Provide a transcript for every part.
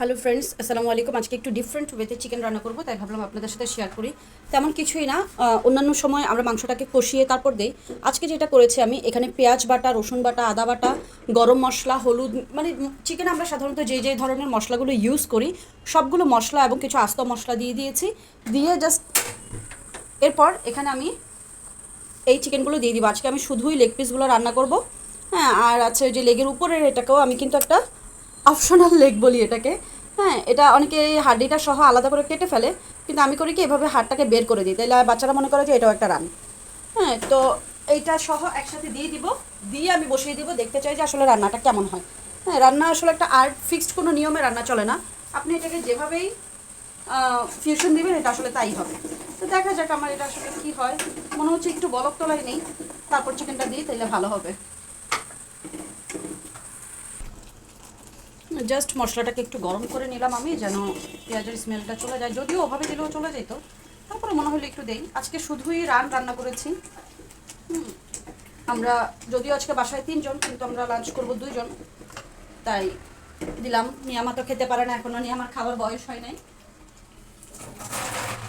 Hello friends আসসালামু আলাইকুম আজকে একটু ডিফারেন্ট ওয়েতে চিকেন রান্না করব, তাই ভাবলাম আপনাদের সাথে শেয়ার করি। তেমন কিছুই না অন্যান্য সময় আমরা মাংসটাকে কষিয়ে তারপর দেই। আজকে যেটা করেছি আমি, এখানে পেঁয়াজ বাটা, রসুন বাটা, আদা বাটা, গরম মশলা, হলুদ মানে চিকেন আমরা সাধারণত যে যে ধরনের মশলাগুলো ইউজ করি, সবগুলো মশলা এবং কিছু আস্ত মশলা দিয়ে দিয়েছি। দিয়ে জাস্ট এরপর এখানে আমি এই চিকেনগুলো দিয়ে দিব। আজকে আমি শুধুই লেগ পিসগুলো রান্না করব। হ্যাঁ আর আছে যে লেগের উপরের এটাকেও আমি কিন্তু একটা অপশনাল লেগ বলি এটাকে। হ্যাঁ এটা অনেকে হাড্ডিটা সহ আলাদা করে কেটে ফেলে, কিন্তু আমি করি কি এভাবে হাড়টাকে বের করে দিই। তাইলে বাচ্চারা মনে করে যে এটাও একটা রান হ্যাঁ তো এইটা সহ একসাথে দিয়ে দিব। দিয়ে আমি বসিয়ে দিব, দেখতে চাই যে আসলে রান্নাটা কেমন হয়। হ্যাঁ রান্না আসলে একটা আর্ট ফিক্সড কোনো নিয়মে রান্না চলে না। আপনি এটাকে যেভাবেই ফিউশন দিবেন, এটা আসলে তাই হবে। তো দেখা যাক আমার এটা আসলে কি হয়। মনে হচ্ছে একটু বলক তলায় নেই। তারপর চিকেনটা দিই তাহলে ভালো হবে। জাস্ট মশলাটাকে একটু গরম করে নিলাম আমি, যেন পেঁয়াজের স্মেলটা চলে যায়। যদিও ওভাবে দিলেও চলে যেত, তারপরে মনে হলো একটু দেই। আজকে শুধুই রান রান্না করেছি। আমরা যদিও আজকে বাসায় তিনজন, কিন্তু আমরা লাঞ্চ করব দুইজন। তাই দিলাম। নিয়ামা তো খেতে পারে না এখনও, নিয়ামার খাবার বয়স হয় নাই।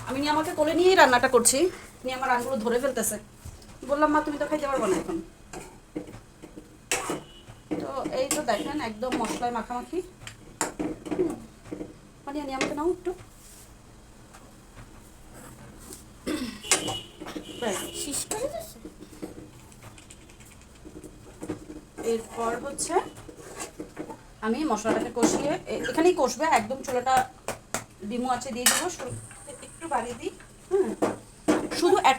আমি নিয়ামাকে কোলে নিয়েই রান্নাটা করছি। নিয়ামা রানগুলো ধরে ফেলতেছে। বললাম, মা, তুমি তো খাইতে পারব না এখন। তো এই তো দেখেন, একদম মশলায় মাখামাখি। মানে নিয়ামাকে নাও একটু। এরপর হচ্ছে, আমি মশলাটাকে কষিয়ে এখানেই কষবে, একদম চুলাটা ডিমো আছে, দিয়ে দেবো একটু বাড়িয়ে দিই। হুম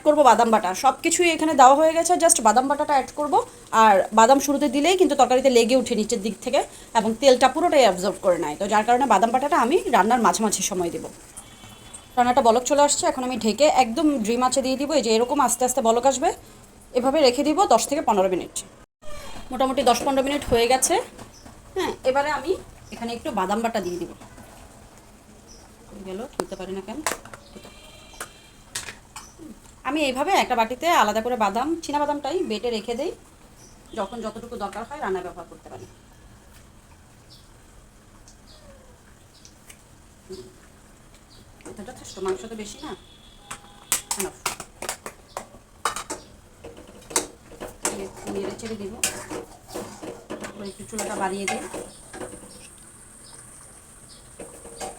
করব বাদাম বাটা। সব কিছুই এখানে দেওয়া হয়ে গেছে জাস্ট বাদাম বাটাটা অ্যাড করব। আর বাদাম শুরুতে দিলেই কিন্তু তরকারিতে লেগে উঠে নিচের দিক থেকে এবং তেলটা পুরোটাই অ্যাবজর্ব করে নেয়। তো যার কারণে বাদাম বাটাটা আমি রান্নার মাঝামাঝি সময় দেবো। রান্নাটা বলক চলে আসছে, এখন আমি ঢেকে একদম ড্রিম আছে দিয়ে দিব, এই যে এরকম আস্তে আস্তে বলক আসবে, এভাবে রেখে দিব দশ থেকে পনেরো মিনিট। মোটামুটি দশ পনেরো মিনিট হয়ে গেছে। হ্যাঁ এবারে আমি এখানে একটু বাদাম বাটা দিয়ে দিব। গেল তুলতে পারি না কেন? আমি এইভাবে একটা বাটিতে আলাদা করে বাদাম চীনা বাদামটাই বেটে রেখে দেই, যখন যতটুকু দরকার হয় রান্না ব্যবহার করতে পারি। যথেষ্ট মাংস তো বেশি না. নেড়ে চেড়ে দিব। একটু চুলাটা বাড়িয়ে দিই।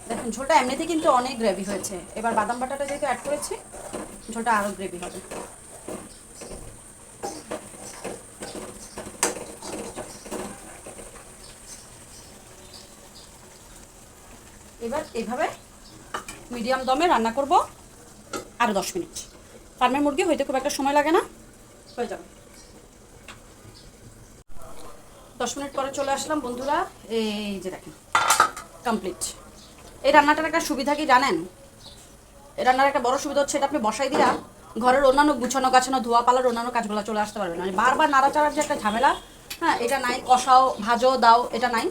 দেখুন, ঝোলটা এমনিতে কিন্তু অনেক গ্রেভি হয়েছে। এবার বাদাম বাটাটা যেহেতু অ্যাড করেছি ঝোলটা আরও গ্রেভি হবে। এবার এভাবে মিডিয়াম দমে রান্না করব আরও দশ মিনিট। ফার্মের মুরগি হইতে খুব একটা সময় লাগে না, হয়ে যাবে। দশ মিনিট পরে চলে আসলাম বন্ধুরা, এই যে দেখেন কমপ্লিট এই রান্নাটার একটা সুবিধা কি জানেন? রান্নার একটা বড় সুবিধা হচ্ছে এটা আপনি বসাই দিয়া ঘরের অন্যান্য গুছানো, গাছানো, ধোয়া পালার অন্যান্য কাজগুলো চলে আসতে পারবেন মানে বারবার নাড়াচাড়ার যে একটা ঝামেলা হ্যাঁ এটা নাই, কষাও, ভাজো, দাও, এটা নাই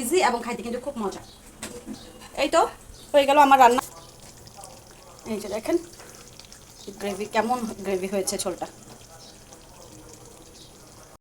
ইজি এবং খাইতে কিন্তু খুব মজা। এই তো, হয়ে গেল আমার রান্না। এই যে দেখেন গ্রেভি কেমন গ্রেভি হয়েছে ঝোলটা।